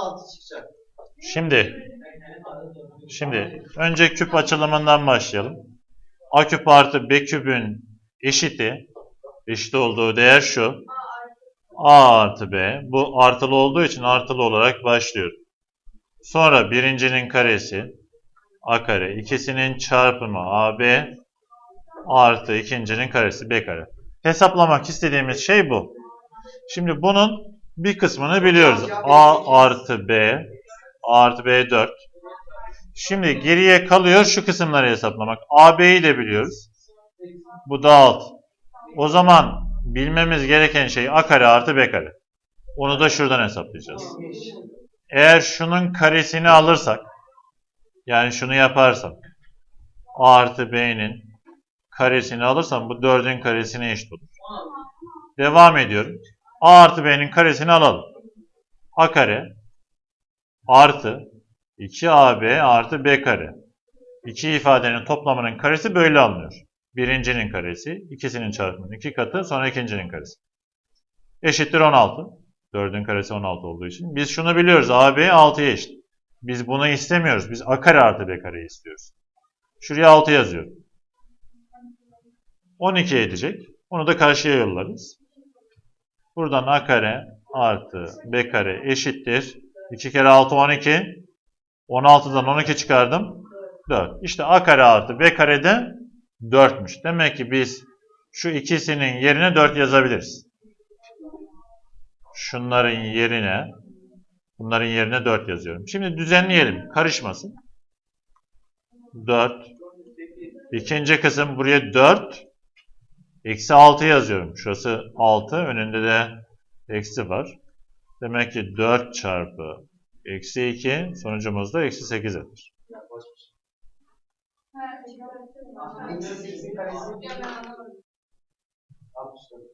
6 çıkacak. Şimdi şimdi önce küp açılımından başlayalım. A küp artı B küpün eşiti eşit olduğu değer şu. A artı B. Bu artılı olduğu için artılı olarak başlıyor. Sonra birincinin karesi A kare. ikisinin çarpımı AB artı ikincinin karesi B kare. Hesaplamak istediğimiz şey bu. Şimdi bunun bir kısmını biliyoruz. A artı B artı B 4. Şimdi geriye kalıyor şu kısımları hesaplamak. AB'yi de biliyoruz. Bu da 6. O zaman bilmemiz gereken şey A kare artı B kare. Onu da şuradan hesaplayacağız. Eğer şunun karesini alırsak, yani şunu yaparsak, A artı B'nin karesini alırsam bu 4'ün karesine eşit olur. Devam ediyorum. A artı B'nin karesini alalım. A kare artı 2AB artı B kare. İki ifadenin toplamının karesi böyle alınıyor. Birincinin karesi, ikisinin çarpımının iki katı, sonra ikincinin karesi. Eşittir 16. 4'ün karesi 16 olduğu için. Biz şunu biliyoruz. AB 6'ya eşit. Biz bunu istemiyoruz. Biz A kare artı B kareyi istiyoruz. Şuraya 6 yazıyorum. 12 edecek. Onu da karşıya yollarız. Buradan A kare artı B kare eşittir. 2 kere 6 12. 16'dan 12 çıkardım. 4. İşte A kare artı B kare de 4'müş. Demek ki biz şu ikisinin yerine 4 yazabiliriz. Şunların yerine bunların yerine 4 yazıyorum. Şimdi düzenleyelim. Karışmasın. 4. İkinci kısım buraya 4. Eksi 6 yazıyorum. Şurası 6. Önünde de eksi var. Demek ki 4 çarpı eksi 2 sonucumuz da eksi 8 eder. Eksi 8'in karesi 64.